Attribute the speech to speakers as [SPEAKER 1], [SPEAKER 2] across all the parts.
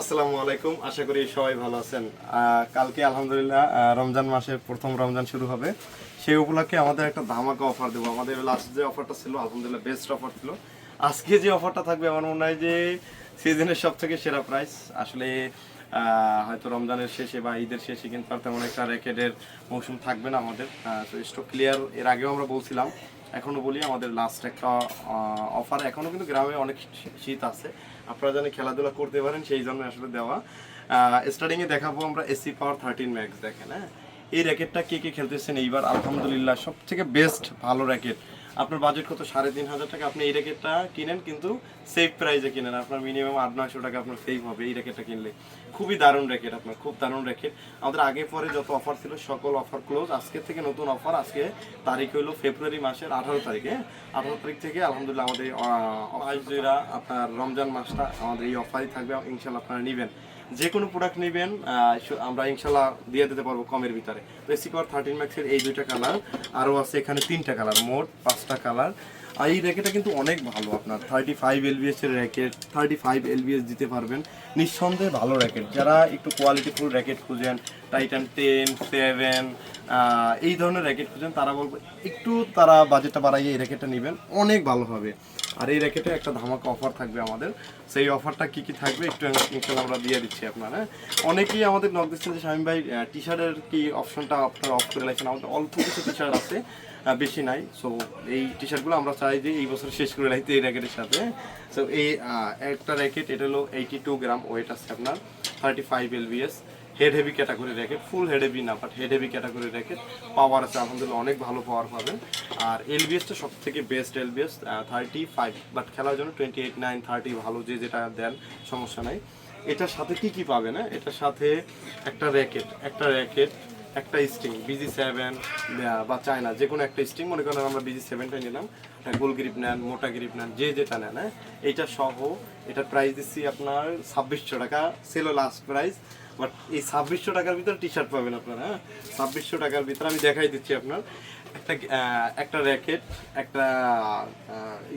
[SPEAKER 1] আসসালামু আলাইকুম। আশা করি সবাই ভালো আছেন। কালকে আলহামদুলিল্লাহ রমজান মাসের প্রথম রমজান শুরু হবে। সেই উপলক্ষে আমাদের একটা ধামাকা অফার দেবো। আমাদের লাস্ট যে অফারটা ছিল, আলহামদুলিল্লাহ বেস্ট অফার ছিল। আজকে যে অফারটা থাকবে, আমার মনে হয় যে সিজনের সব থেকে সেরা প্রাইস আসলে হয়তো রমজানের শেষে বা ঈদের শেষে কিন্তু তেমন একটা র্যাকেটের মৌসুম থাকবে না আমাদের। তো স্টক ক্লিয়ার এর আগেও আমরা বলছিলাম। এখনও বলি, আমাদের লাস্ট একটা অফার এখনও কিন্তু গ্রামে অনেক শীত আছে। আপনারা যেন খেলাধুলা করতে পারেন, সেই জন্য আসলে দেওয়া। স্টার্টিং এ দেখাবো আমরা এসি পাওয়ার থার্টিন ম্যাক্স দেখেন হ্যাঁ? এই র্যাকেটটা কে কে খেলতেছেন এইবার? আলহামদুলিল্লাহ সব থেকে বেস্ট ভালো র্যাকেট আপনার বাজেট কত? সাড়ে তিন হাজার টাকা। আপনি এই র্যাকেটটা কিনেন, কিন্তু সেফ প্রাইসে কিনেন। আপনার মিনিমাম আট, নয়শো টাকা আপনার সেভ হবে এই র্যাকেটটা কিনলে। খুবই দারুণ র্যাকেট আপনার, খুব দারুণ র্যাকেট আমাদের আগে পরে যত অফার ছিল, সকল অফার ক্লোজ আজকে থেকে নতুন অফার আজকে তারিখ হলো ফেব্রুয়ারি মাসের আঠারো তারিখে। আঠারো তারিখ থেকে আলহামদুলিল্লাহ আমাদের আপনার রমজান মাসটা আমাদের এই অফারই থাকবে। ইনশাল্লাহ আপনারা নেবেন। যে কোনো প্রোডাক্ট নেবেন আমরা ইনশাল্লাহ দিয়ে দিতে পারব কমের ভিতরে। তো এসি পাওয়ার থার্টিন ম্যাক্সের এই দুইটা কালার আরও আছে এখানে তিনটা কালার মোট পাঁচটা কালার আর এই র্যাকেটটা কিন্তু অনেক ভালো আপনার থার্টি ফাইভ এলবিএস এর র্যাকেট থার্টি ফাইভ এলবিএস দিতে পারবেন। নিঃসন্দেহে ভালো র্যাকেট। যারা একটু কোয়ালিটিফুল র্যাকেট খুঁজেন টাইটান টেন সেভেন এই ধরনের র্যাকেট খুঁজেন, তারা বলব, একটু তারা বাজেটটা বাড়াইয়ে এই র্যাকেটটা নেবেন, অনেক ভালো হবে। আর এই র্যাকেটে একটা ধামাকা অফার থাকবে আমাদের। সেই অফারটা কি কি থাকবে একটু ইনশাল্লাহ আমরা দিয়ে দিচ্ছি আপনারা অনেকেই আমাদের নক দিচ্ছেন যে, শামিম ভাই টি শার্টের কি অপশনটা আপনারা অফ করে লাগছেন আমাদের অল্প কিছু টি শার্ট আছে বেশি নাই। সো এই টি শার্টগুলো আমরা চাই যে এই বছর শেষ করে রাখতে এই র্যাকেটের সাথে। সো এই একটা র্যাকেট, এটা হলো এইটি টু গ্রাম ওয়েট আছে আপনার thirty five LBS head heavy category racket full head heavy না but head heavy category racket power আছে, আলহামদুলিল্লাহ অনেক ভালো পাওয়ার পাবেন। আর এল এলবিএসটা সব থেকে best L LBS thirty five but খেলার জন্য টোয়েন্টি এইট নাইন থার্টি ভালো যে যেটা দেন, সমস্যা নাই। এটার সাথে কি কি পাবেন হ্যাঁ? এটার সাথে একটা র্যাকেট একটা র্যাকেট একটা স্টিং বিজি সেভেন বা চায়না যে কোনো একটা স্টিং মনে করেন আমরা বিজি সেভেনটা নিলাম গোল গ্রিপ নেন, মোটা গ্রিপ নেন, যে যেটা নেন হ্যাঁ? এইটা সহ, এটার প্রাইস দিচ্ছি আপনার ছাব্বিশশো টাকা সেলো লাস্ট প্রাইস বাট এই ছাব্বিশশো টাকার ভিতরে টি শার্ট পাবেন আপনারা হ্যাঁ? ছাব্বিশশো টাকার ভিতরে আমি দেখাই দিচ্ছি আপনার। একটা একটা র্যাকেট একটা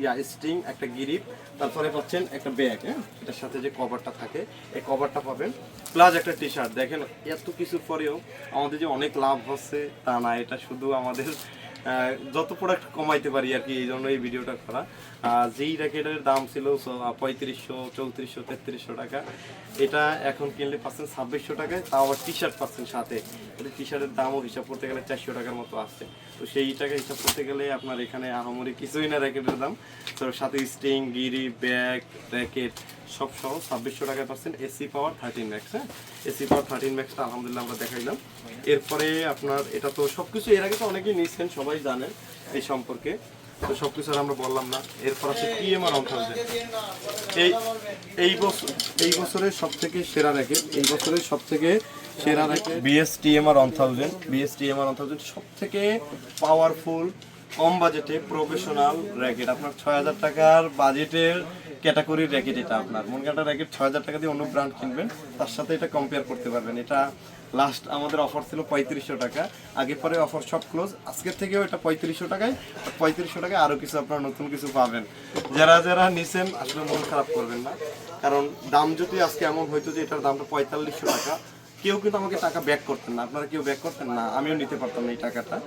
[SPEAKER 1] ইয়া স্টিং একটা গিরিপ, তারপরে পাচ্ছেন একটা ব্যাগ হ্যাঁ? এটার সাথে যে কভারটা থাকে, এই কভারটা পাবেন। প্লাস একটা টি শার্ট দেখেন এত কিছু পরেও আমাদের যে অনেক লাভ হচ্ছে তা না, এটা শুধু আমাদের যত প্রোডাক্ট কমাইতে পারি আর কি, এই জন্য এই ভিডিওটা করা। যেই র্যাকেটের দাম ছিল পঁয়ত্রিশশো, চৌত্রিশশো, তেত্রিশশো টাকা এটা এখন কিনলে পাচ্ছেন ছাব্বিশশো টাকায়, তাও আবার টি শার্ট পাচ্ছেন সাথে। এটা টি শার্টের দামও হিসাব করতে গেলে চারশো টাকার মতো আসছে। তো সেই টাকা হিসাব করতে গেলে আপনার এখানে আহামরি কিছুই না র্যাকেটের দাম। তো সাথে স্টিং, গিরি, ব্যাগ, র্যাকেট, সব সহ ছাব্বিশশো টাকায় পাচ্ছেন এসি পাওয়ার থার্টিন ম্যাক্স হ্যাঁ? এসি পাওয়ার থার্টিন ম্যাক্সটা আলহামদুলিল্লাহ আমরা দেখাইলাম। এরপরে আপনার এটা তো সব কিছু এর আগে তো অনেকেই নিচ্ছেন সবাই জানেন এই সম্পর্কে। তো সব কিছু আর আমরা বললাম না। এরপর আছে পিএমআর ওয়ান থাউজেন্ড এই এই বছর, এই বছরের সব থেকে সেরা র্যাকেট এই বছরের সব থেকে সেরা racket BSTMR one thousand BSTMR one thousand সব থেকে পাওয়ারফুল কম বাজেটে প্রফেশনাল র্যাকেট। আপনার ছয় হাজার টাকার বাজেটের ক্যাটাগরির র্যাকেট এটা আপনার। মন করেন র্যাকেট ছয় হাজার টাকা দিয়ে অন্য ব্র্যান্ড কিনবেন, তার সাথে এটা কম্পেয়ার করতে পারবেন। এটা লাস্ট আমাদের অফার ছিল পঁয়ত্রিশশো টাকা। আগে পরে অফার সব ক্লোজ আজকের থেকেও এটা পঁয়ত্রিশশো টাকায় পঁয়ত্রিশশো টাকায় আরও কিছু আপনারা নতুন কিছু পাবেন। যারা যারা নিছেন, আসলে মন খারাপ করবেন না। কারণ দাম যদি আজকে এমন হয়তো যে এটার দামটা পঁয়তাল্লিশশো টাকা কেউ কিন্তু আমাকে টাকা ব্যাক করতেন না। আপনারা কেউ ব্যাক করতেন না, আমিও নিতে পারতাম না এই টাকাটা।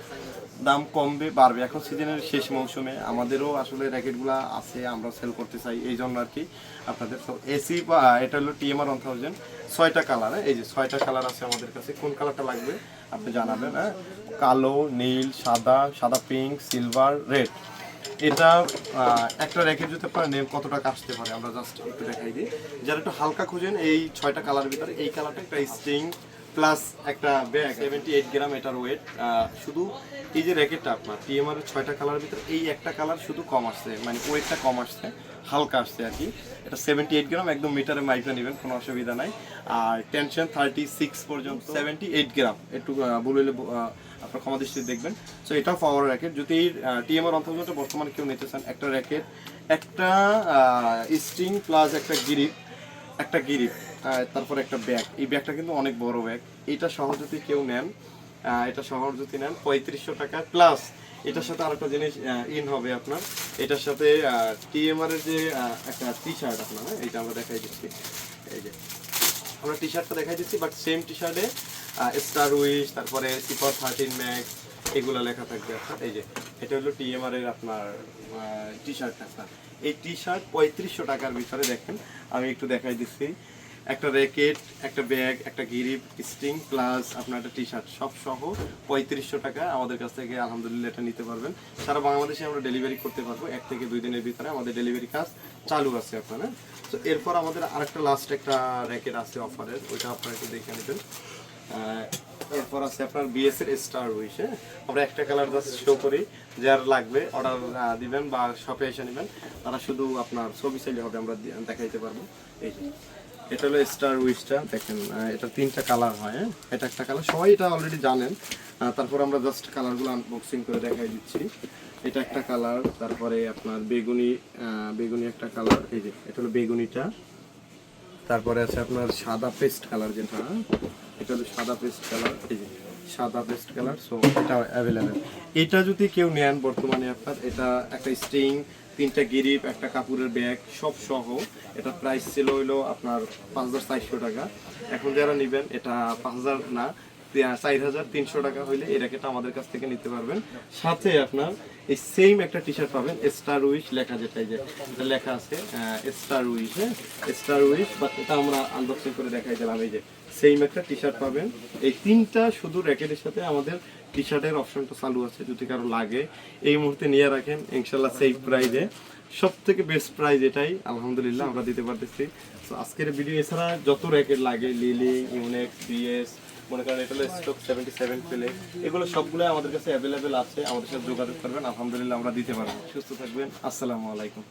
[SPEAKER 1] দাম কমবে, বাড়বে। এখন সিজনের শেষ মৌসুমে আমাদেরও আসলে র্যাকেটগুলো আছে আমরা সেল করতে চাই, এই জন্য আর কি আপনাদের এসি বা, এটা হলো টিএমআর ওয়ান থাউজেন্ড ছয়টা কালার এই যে ছয়টা কালার আছে আমাদের কাছে। কোন কালারটা লাগবে? আপনি জানাবেন হ্যাঁ? কালো, নীল, সাদা সাদা পিঙ্ক সিলভার রেড এটা একটা র্যাকের জুতে পারেন নেম কত টাকা আসতে পারে, আমরা জাস্ট একটু দেখাই দিই। যারা একটু হালকা খুঁজেন, এই ছয়টা কালার ভিতরে, এই কালারটা একটা স্টিং প্লাস একটা ব্যাগ সেভেন্টি এইট গ্রাম এটার ওয়েট শুধু এই যে র্যাকেটটা আপনার টিএমআর ছয়টা কালার ভিতরে এই একটা কালার শুধু কম আসছে মানে ওয়েটটা কম আসছে, হালকা আসছে আর কি। এটা সেভেন্টি এইট গ্রাম একদম মিটারে মাইপে নেবেন, কোনো অসুবিধা নাই। আর টেনশন থার্টি সিক্স পর্যন্ত সেভেন্টি এইট গ্রাম একটু বলে আপনার ক্ষমা দৃষ্টি দেখবেন। সো এটাও পাওয়ার র্যাকেট যদি টিএমআর অন্তর্গত বর্তমানে কেউ নিতে চান, একটা র্যাকেট একটা স্ট্রিং প্লাস একটা গিরিপ একটা গিরিপ তারপর একটা ব্যাগ। এই ব্যাগটা কিন্তু অনেক বড় ব্যাগ। এটা সহ যদি কেউ নেন এটা শহর যদি নেন পঁয়ত্রিশশো টাকা প্লাস এটার সাথে আরেকটা জিনিস ইন হবে আপনার। এটার সাথে টিএমআর এর যে একটা টি শার্ট আপনার হ্যাঁ, এইটা আমরা দেখাই দিচ্ছি। এই যে আমরা টি শার্টটা দেখাই দিচ্ছি বাট সেম টি শার্টে স্টার উইশ তারপরে সিপার থার্টিন ম্যাক্স এগুলো লেখা থাকবে আপনার। এই যে এটা হলো টিএমআর এর আপনার টি শার্টটা আপনার এই টি শার্ট পঁয়ত্রিশশো টাকার ভিতরে দেখেন, আমি একটু দেখাই দিচ্ছি। একটা র্যাকেট একটা ব্যাগ একটা গিরিপ স্টিং প্লাস আপনার একটা টি শার্ট সব সহ পঁয়ত্রিশশো টাকা আমাদের কাছ থেকে আলহামদুলিল্লাহ এটা নিতে পারবেন। সারা বাংলাদেশে আমরা ডেলিভারি করতে পারব, এক থেকে দুই দিনের ভিতরে আমাদের ডেলিভারি কাজ চালু আছে আপনারা তো এরপর আমাদের আরেকটা লাস্ট একটা র্যাকেট আছে অফারের ওইটা আপনারা একটু দেখে নেবেন। এরপর আছে আপনার বিএস এর স্টার উইশ হ্যাঁ? আমরা একটা কালার জাস্ট শো করি, যার লাগবে অর্ডার দিবেন বা শপে এসে নেবেন। তারা শুধু আপনার ছবি চাইলে হবে, আমরা দেখাইতে পারব। এই যে, এটা হলো স্টার উইশটা দেখেন এটা তিনটা কালার হয় হ্যাঁ? এটা একটা কালার সবাই এটা অলরেডি জানেন। তারপর আমরা জাস্ট কালারগুলো আনবক্সিং করে দেখাই দিচ্ছি। এটা একটা কালার তারপরে আপনার বেগুনি বেগুনি একটা কালার এই যে, এটা হলো বেগুনিটা। তারপরে আছে আপনার সাদা পেস্ট কালার যেটা এটা হলো সাদা পেস্ট কালার এই যে সাদা পেস্ট কালার সো এটা অ্যাভেলেবেল এটা যদি কেউ নেন বর্তমানে আপনার এটা একটা স্ট্রিং তিনটা গিরিপ একটা কাপড়ের ব্যাগ সব সহ এটা প্রাইস ছিল হইল আপনার পাঁচ হাজার চারশো টাকা। এখন যারা নেবেন এটা পাঁচ হাজার না চার হাজার তিনশো টাকা হইলে আমাদের কাছ থেকে নিতে পারবেন। সাথে আপনার এই সেম একটা টি শার্ট পাবেন স্টার লেখা যেটা এই যে লেখা আছে স্টার স্টার বাট এটা আমরা আনবক্সিং করে দেখাই দিলাম, এই যে সেম একটা টি শার্ট পাবেন। এই তিনটা শুধু র্যাকেটের সাথে আমাদের টি শার্টের অপশনটা চালু আছে, যদি কারও লাগে। এই মুহূর্তে নিয়ে রাখেন, ইনশাল্লাহ সেই প্রাইজে সব থেকে বেস্ট প্রাইজ এটাই, আলহামদুলিল্লাহ, আমরা দিতে পারতেছি। আজকের ভিডিও এছাড়া যত র্যাকেট লাগে লিলি ইউনেক্স বিএস মনে করেন এটা হলো স্টক সেভেন্টি সেভেন পেলে এগুলো সবগুলো আমাদের কাছে অ্যাভেলেবেল আছে, আমাদের সাথে যোগাযোগ করবেন। আলহামদুলিল্লাহ আমরা দিতে পারব। সুস্থ থাকবেন। আসসালামু আলাইকুম।